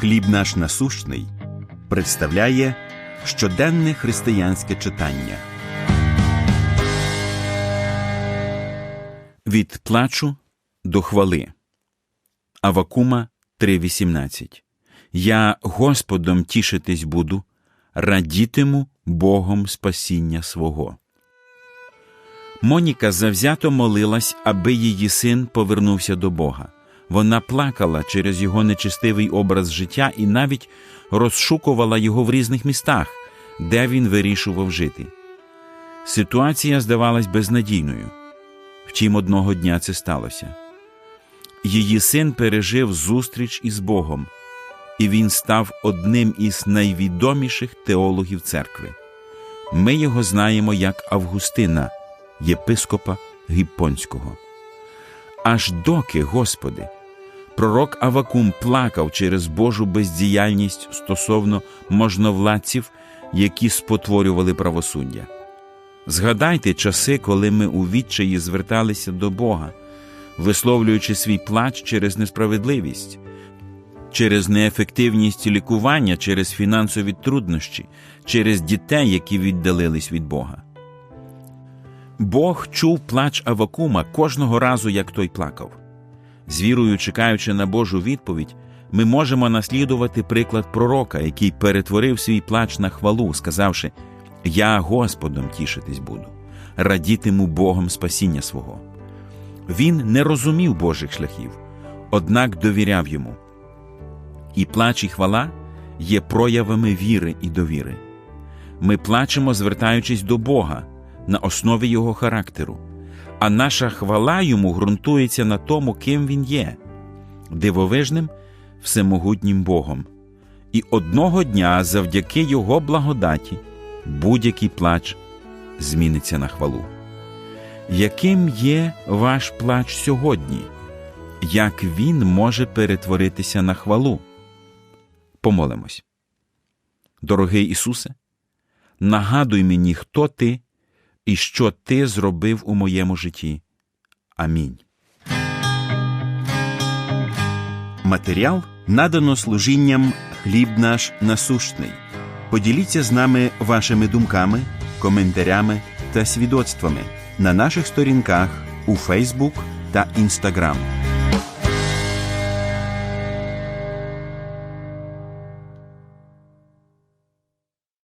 Хліб наш насущний представляє щоденне християнське читання. Від плачу до хвали. Авакума 3.18 Я Господом тішитись буду, радітиму Богом спасіння свого. Моніка завзято молилась, аби її син повернувся до Бога. Вона плакала через його нечистивий образ життя і навіть розшукувала його в різних містах, де він вирішував жити. Ситуація здавалась безнадійною. Втім, одного дня це сталося. Її син пережив зустріч із Богом, і він став одним із найвідоміших теологів церкви. Ми його знаємо як Августина, єпископа Гіппонського. Аж доки, Господи, пророк Авакум плакав через Божу бездіяльність стосовно можновладців, які спотворювали правосуддя. Згадайте часи, коли ми у відчаї зверталися до Бога, висловлюючи свій плач через несправедливість, через неефективність лікування, через фінансові труднощі, через дітей, які віддалились від Бога. Бог чув плач Авакума кожного разу, як той плакав. З вірою, чекаючи на Божу відповідь, ми можемо наслідувати приклад пророка, який перетворив свій плач на хвалу, сказавши: Я Господом тішитись буду, радітиму Богом спасіння свого. Він не розумів Божих шляхів, однак довіряв йому. І плач і хвала є проявами віри і довіри. Ми плачемо, звертаючись до Бога на основі Його характеру, а наша хвала йому ґрунтується на тому, ким Він є, дивовижним, всемогутнім Богом. І одного дня, завдяки Його благодаті, будь-який плач зміниться на хвалу. Яким є ваш плач сьогодні? Як він може перетворитися на хвалу? Помолимось. Дорогий Ісусе, нагадуй мені, хто ти і що ти зробив у моєму житті. Амінь. Матеріал надано служінням хліб наш насущний. Поділіться з нами вашими думками, коментарями та свідоцтвами на наших сторінках у Фейсбук та Інстаграм.